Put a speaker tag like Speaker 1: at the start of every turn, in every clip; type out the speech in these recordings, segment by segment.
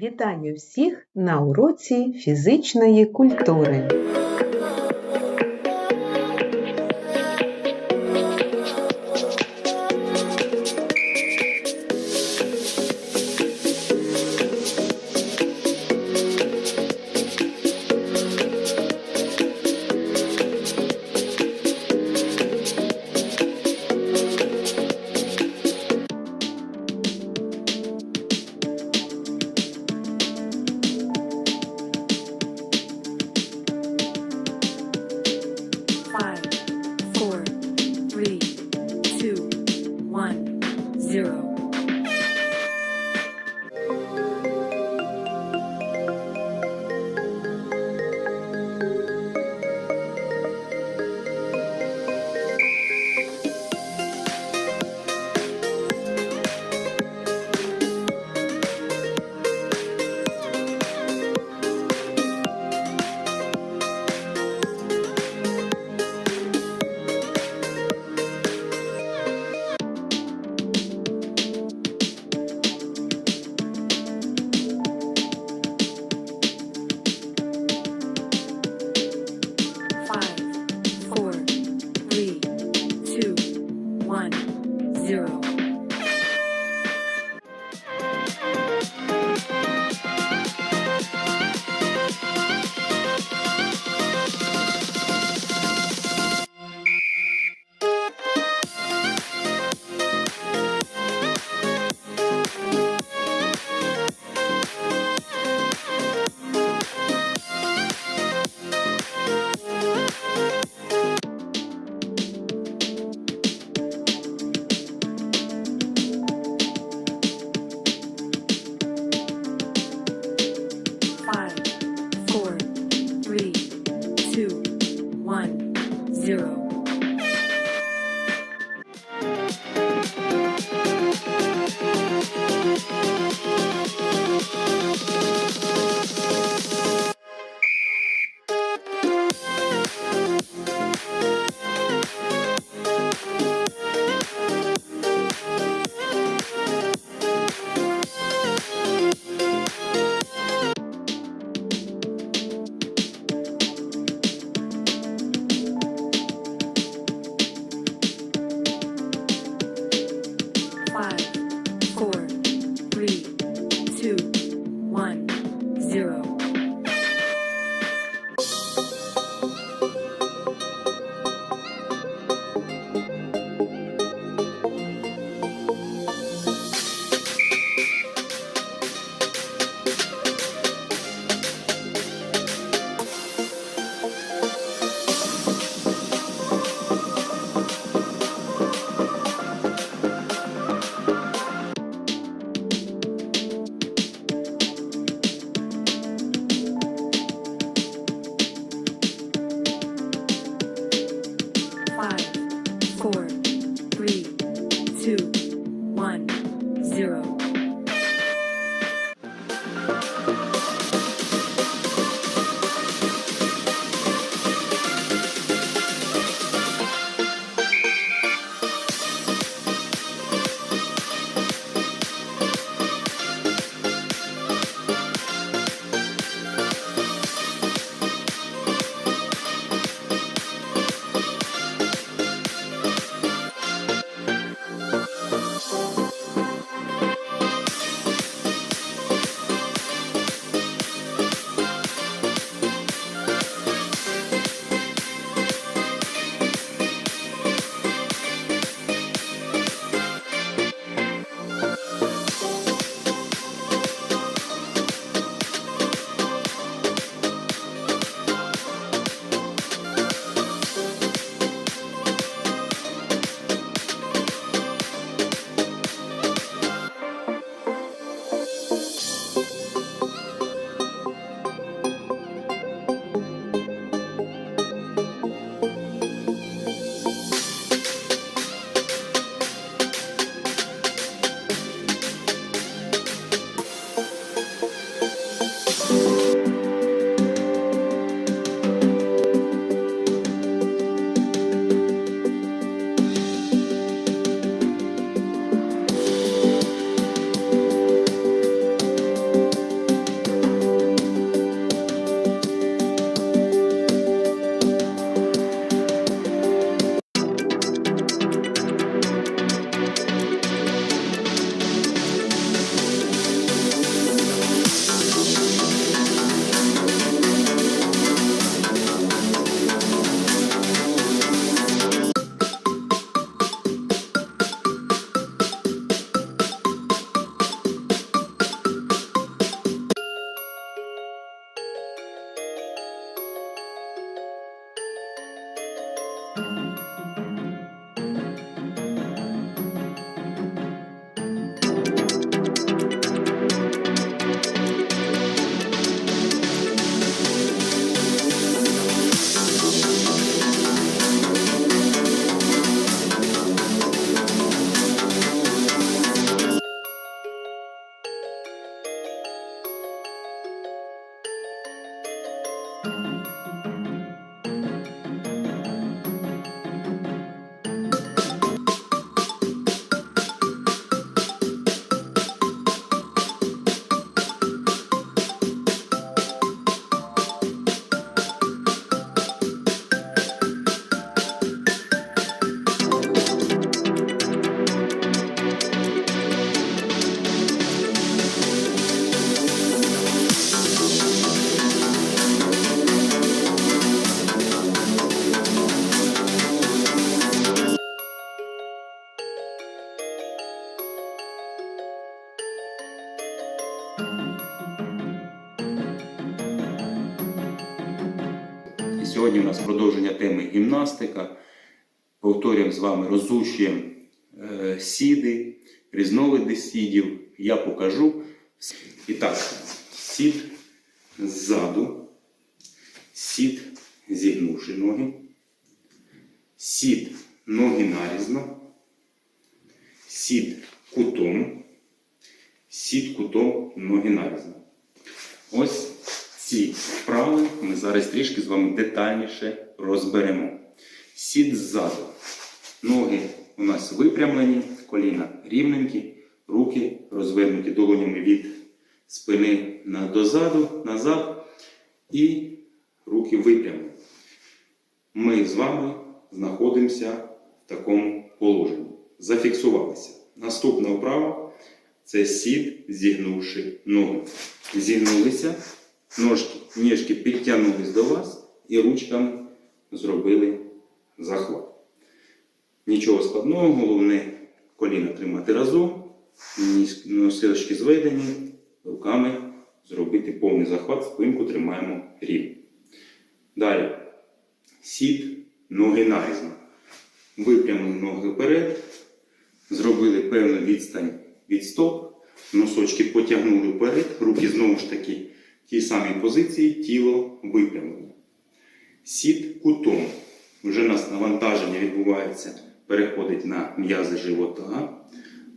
Speaker 1: Вітаю всіх на уроці фізичної культури.
Speaker 2: Bye. Zero.
Speaker 3: Продовження теми гімнастика. Повторюємо з вами, розучуємо е, сіди, різновиди сідів. Я покажу. І так, сід ззаду, сід зігнувши ноги, сід ноги нарізно, сід кутом, сід кутом ноги нарізно. Ось ці вправи ми зараз трішки з вами детальніше розберемо. Сід ззаду. Ноги у нас випрямлені, коліна рівненькі, руки розвернуті долонями від спини дозаду, назад і руки випрямлені. Ми з вами знаходимося в такому положенні. Зафіксувалися. Наступна вправа це сід, зігнувши ноги. Зігнулися, ножки, ніжки підтягнулись до вас і ручками зробили захват. Нічого складного, головне коліна тримати разом, носилочки зведені, руками зробити повний захват, спинку тримаємо рівно. Далі. Сід, ноги нарізно. Випрямили ноги вперед, зробили певну відстань від стоп, носочки потягнули вперед, руки знову ж таки тій самій позиції, тіло випрямлено. Сід кутом. Вже нас навантаження відбувається, переходить на м'язи живота.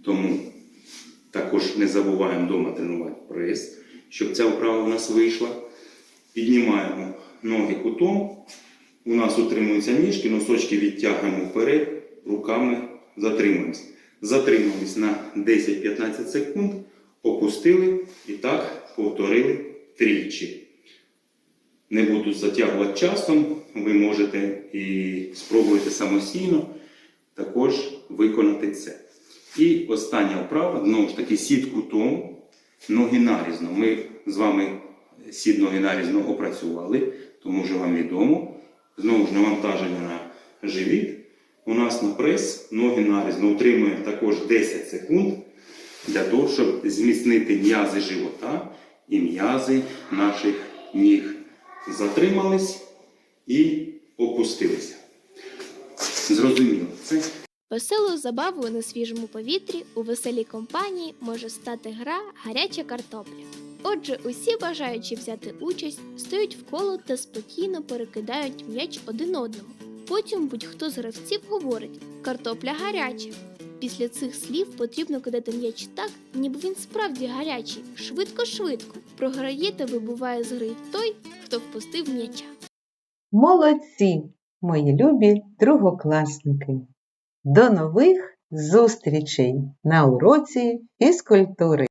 Speaker 3: Тому також не забуваємо вдома тренувати прес, щоб ця вправа у нас вийшла. Піднімаємо ноги кутом. У нас утримуються ніжки, носочки відтягуємо вперед, руками затримуємось. Затримались на 10-15 секунд, опустили і так повторили тричі. Не буду затягувати часом, ви можете і спробуєте самостійно також виконати це. І остання вправа, знову ж таки, сід кутом, ноги нарізно. Ми з вами сід ноги нарізно опрацювали, тому вже вам відомо. Знову ж навантаження на живіт. У нас на прес ноги нарізно утримуємо також 10 секунд для того, щоб зміцнити м'язи живота і м'язи наших ніг. Затримались і опустилися. Зрозуміло, це
Speaker 4: Веселою забавою на свіжому повітрі у веселій компанії може стати гра гаряча картопля. Отже, усі бажаючі взяти участь стають в коло та спокійно перекидають м'яч один одному. Потім будь-хто з гравців говорить картопля гаряча. Після цих слів потрібно кидати м'яч так, ніби він справді гарячий, швидко-швидко. Програє та вибуває з гри той, хто впустив м'яча.
Speaker 1: Молодці, мої любі другокласники! До нових зустрічей на уроці фізкультури!